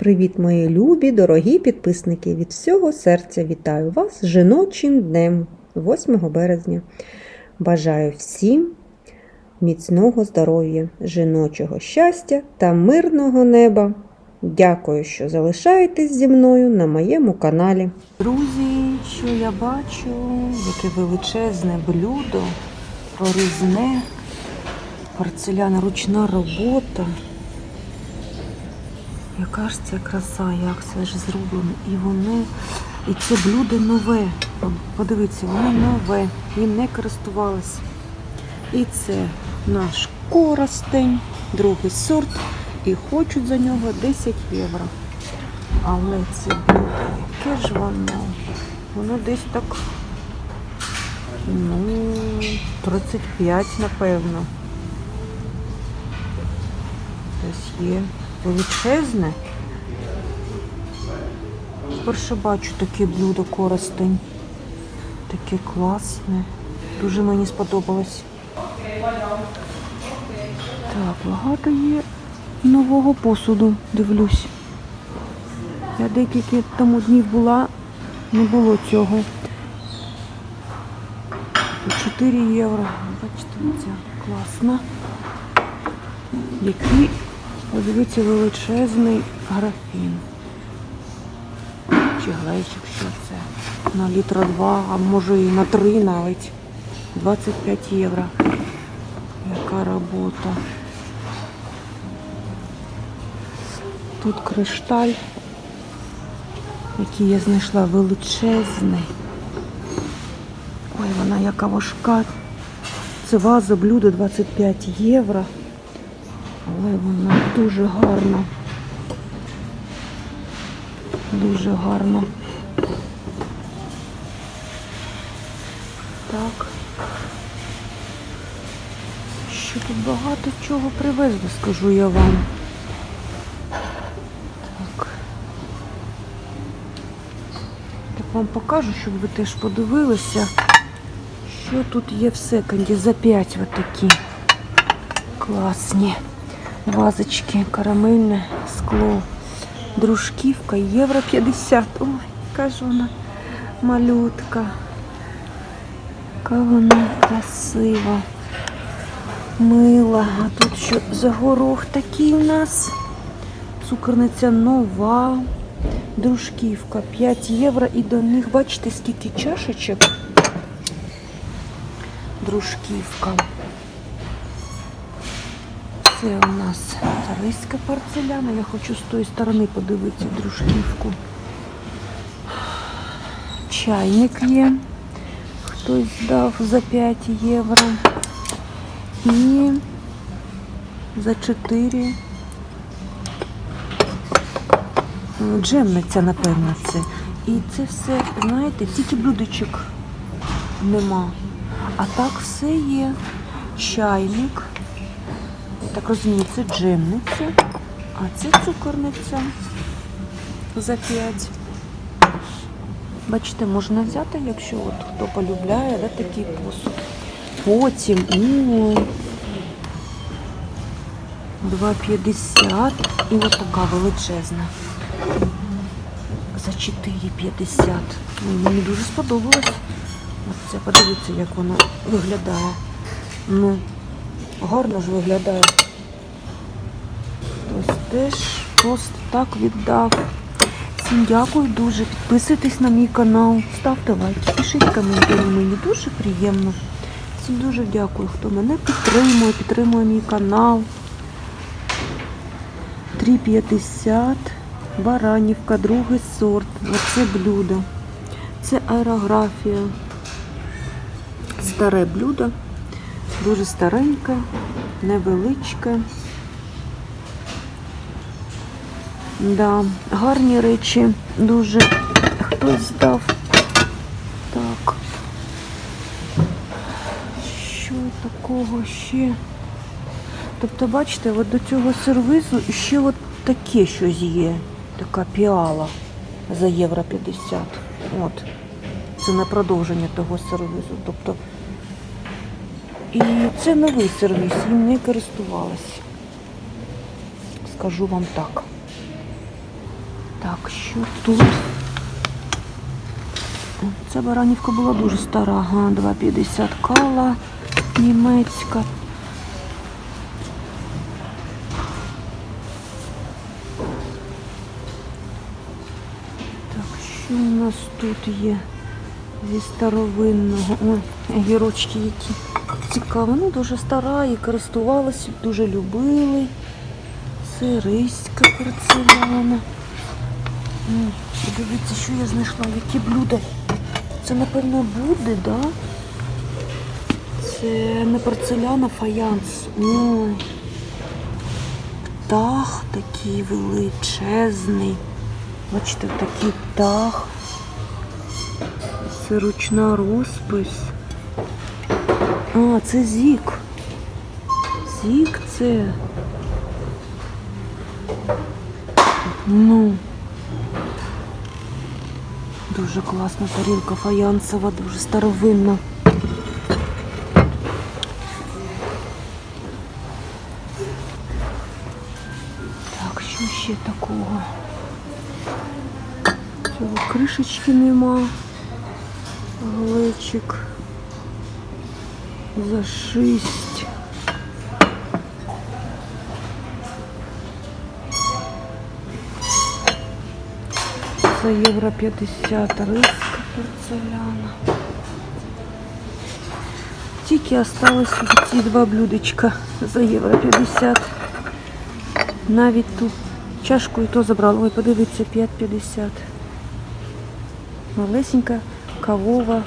Привіт, мої любі, дорогі підписники! Від всього серця вітаю вас жіночим днем 8 березня. Бажаю всім міцного здоров'я, жіночого щастя та мирного неба. Дякую, що залишаєтесь зі мною на моєму каналі. Друзі, що я бачу, яке величезне блюдо, порізне, порцеляна ручна робота. Яка ж це краса, як це ж зроблено. І вони, і це блюдо нове. Подивіться, воно нове, їм не користувалися. І це наш коростень, другий сорт. І хочуть за нього 10 євро. Але це блюдо, яке ж воно? Воно десь так, ну, 35, напевно. Десь є величезне. Вперше бачу таке блюдо коростень. Таке класне. Дуже мені сподобалось. Так, багато є нового посуду, дивлюсь. Я декілька тому днів була, не було цього. 4 євро. Бачите, ця класна. Який Подивіться, величезний графін. Чи глечик, що це? На літра два, а може і на три навіть. 25 євро. Яка робота. Тут кришталь, який я знайшла величезний. Ой, вона яка важка. Це ваза блюдо 25 євро. Але вона дуже гарна. Дуже гарна. Так. Що тут багато чого привезли, скажу я вам. Так. Так вам покажу, щоб ви теж подивилися, що тут є в секонді за 5 отакі класні. Вазочки, карамельне скло, дружківка, євро 50. Ой, яка ж вона малютка. Яка вона красива. Мила. А тут що за горох такий у нас? Цукерниця нова. Дружківка 5 євро. І до них, бачите, скільки чашечок. Дружківка. Це у нас цариська порцеляна. Я хочу з тої сторони подивитися дружківку. Чайник є. Хтось дав за 5 євро. І за 4. Джемниця, напевно, це. І це все, знаєте, тільки блюдечок нема. А так все є. Чайник. Так розумію, це джемниця, а це цукорниця за 5. Бачите, можна взяти, якщо от хто полюбляє, да, такий посуд. Потім у 2,50 і от така величезна. За 4,50. Ну, Мені дуже сподобалось. Оце, подивіться, як воно виглядає. Ну, гарно ж виглядає. Ось теж просто так віддав. Всім дякую дуже. Підписуйтесь на мій канал, ставте лайки, пишіть коментарі. Мені дуже приємно. Всім дуже дякую, хто мене підтримує, підтримує мій канал. 3,50. Баранівка, другий сорт. Оце блюдо. Це аерографія. Старе блюдо. Дуже стареньке, невеличке. Да, гарні речі, дуже хтось здав. Так. Що такого ще? Тобто, бачите, от до цього сервізу ще от таке щось є. Така піала за євро 50. От. Це на продовження того сервізу. Тобто і це новий сервіс, їм не користувалася. Скажу вам так. Так, що тут? Ця баранівка була дуже стара, ага, 2,50 кала німецька. Так, що у нас тут є зі старовинного? Ой, гірочки які цікаві. Ну, дуже стара і користувалася, дуже любили. Це риська. М, Дивіться, що я знайшла, які блюда. Це, напевно, буде, да? Це не порцеляна, фаянс. Ой. Птах такий величезний. Бачите, такий птах. Це ручна розпис. А, це зік. Зік це. Ну. Дуже класна тарілка фаянсова, дуже старовинна. Так, що ще такого? Цього кришечки нема. Глечик за 6. Це євро 50 риска порцеляна. Тільки осталось ці два блюдечка за євро 50. Навіть ту чашку і то забрали. Ой, подивіться, 5,50. Малесенька кавова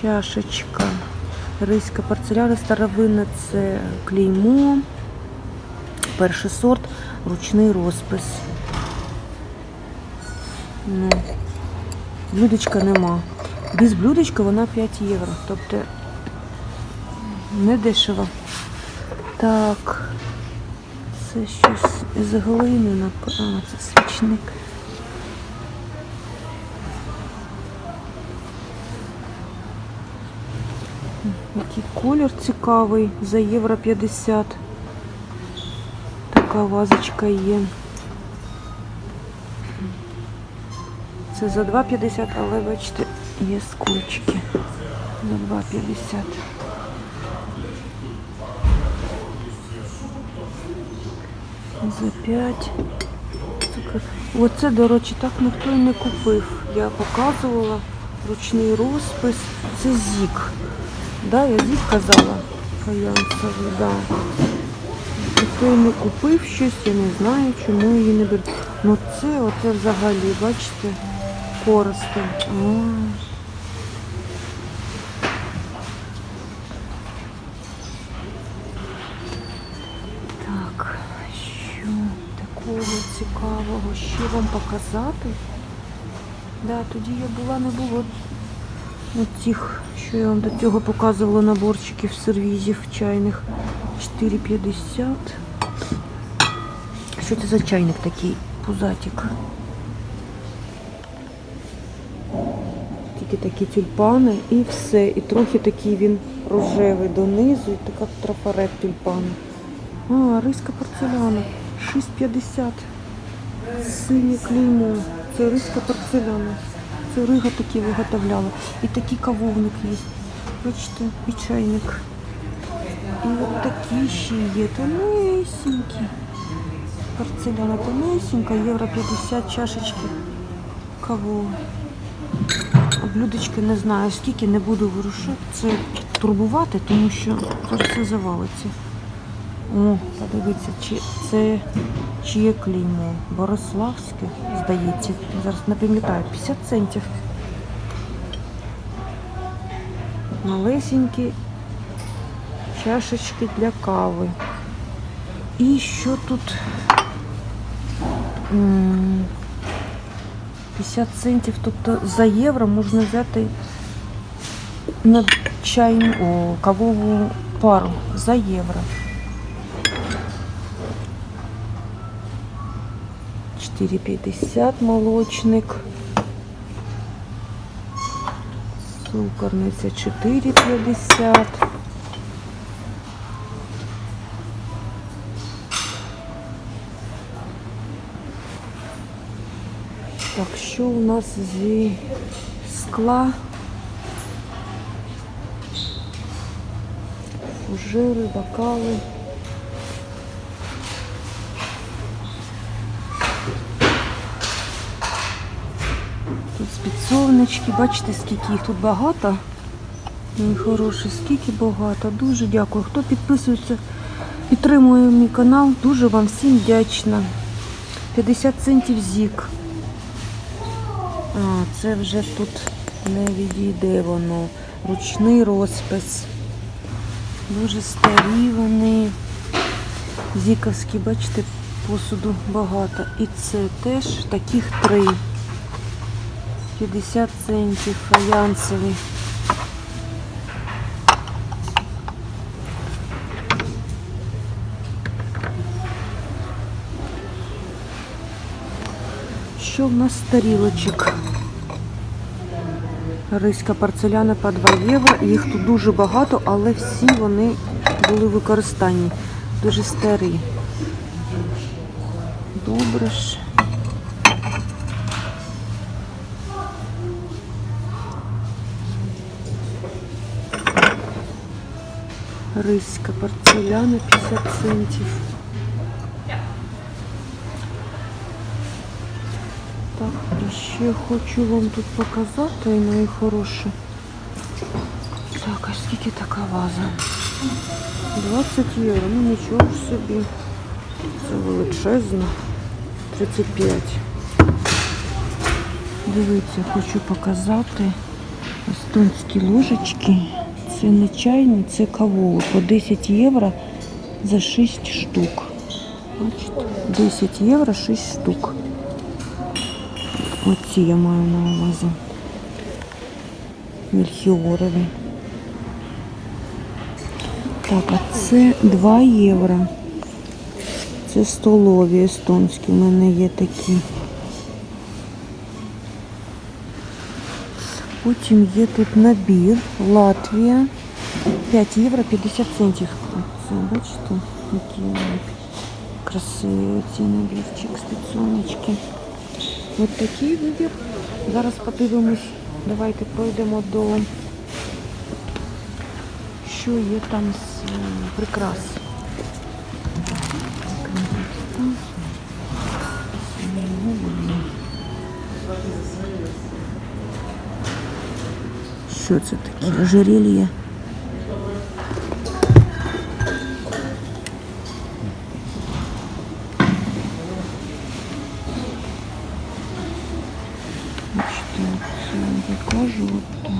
чашечка. Риська порцеляна, старовинна це клеймо. Перший сорт, ручний розпис. Ну, блюдечка нема. Без блюдечка вона 5 євро. Тобто не дешево. Так. Це щось з глини, напевно. Це свічник. Який колір цікавий за євро 50. Така вазочка є. Це за 2,50, але бачите, є скульчики. За 2,50. За 5. Оце, до речі, так ніхто і не купив. Я показувала ручний розпис. Це зік. Да, я зік казала. Фаянсовий, да. Ніхто і не купив щось, я не знаю, чому її не беруть. Ну це, оце взагалі, бачите, корости. Так, що такого цікавого ще вам показати? Да, тоді я була, не було цих, що я вам до цього показувала наборчиків сервізів чайних 4,50. Що це за чайник такий пузатик? Тільки такі тюльпани і все. І трохи такий він рожевий донизу, і така трафарет тюльпани. А, риска порцеляна. 6,50. Синє клеймо. Це риска порцеляна. Це рига такі виготовляла. І такий кавовник є. Бачите, і чайник. І от такі ще є. Тонесенькі. Порцеляна тонесенька, євро 50 чашечки кавові. А блюдечки не знаю, скільки не буду вирушати. Це турбувати, тому що зараз все завалиться. О, подивіться, чи це чиє клеймо. Бориславське, здається. Зараз не пам'ятаю, 50 центів. Малесенькі чашечки для кави. І що тут? М, 50 центів, тобто за євро можна взяти на чайну о, кавову пару за євро. 4,50 молочник. Сукорниця 4,50. Що у нас зі скла? Фужири, бокали. Тут спецовнички, бачите, скільки їх тут багато. Мій хороший, скільки багато. Дуже дякую. Хто підписується, підтримує мій канал, дуже вам всім вдячна. 50 центів зік. А, це вже тут не відійде воно. Ручний розпис. Дуже старі вони. Зіковські, бачите, посуду багато. І це теж таких три. 50 центів фаянсовий. Що в нас з тарілочок? Риська порцеляна по 2 євро. Їх тут дуже багато, але всі вони були в використанні. Дуже старі. Добре ж. Риська порцеляна 50 центів. Ще хочу вам тут показати, мої хороші. Так, а скільки така ваза? 20 євро, ну нічого ж собі. Це величезно. 35. Дивіться, хочу показати естонські ложечки. Це не чайні, це кавові. По 10 євро за 6 штук. Бачите? 10 євро 6 штук. Оці я маю на увазі. Мельхіорові. Так, а це 2 євро. Це столові естонські. У мене є такі. Потім є тут набір Латвія. 5 євро 50 центів. Це, бачите, які красиві ці набірчик, спецоночки. Ось такий вибір. Зараз подивимось. Давайте пройдемо до що є там з прикрас. Що це таке? Ожерелье. Покажу так.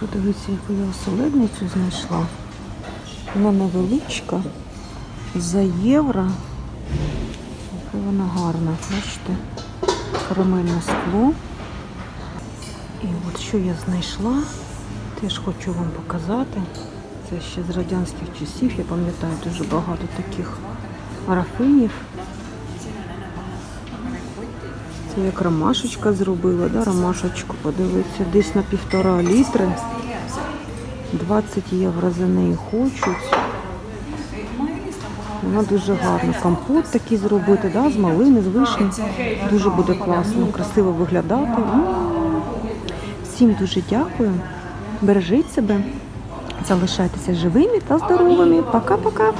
Подивіться, яку я оселедницю знайшла. Вона невеличка, за євро. Яка вона гарна, бачите? Карамельне скло. І от що я знайшла, теж хочу вам показати. Це ще з радянських часів, я пам'ятаю дуже багато таких парафинів. Це як ромашечка зробила, да? ромашечку, подивіться, десь на півтора літри. 20 євро за неї хочуть. Вона дуже гарна. Компот такий зробити, да? з малини, з вишні. Дуже буде класно, красиво виглядати. Всім дуже дякую. Бережіть себе, залишайтеся живими та здоровими. Пока-пока.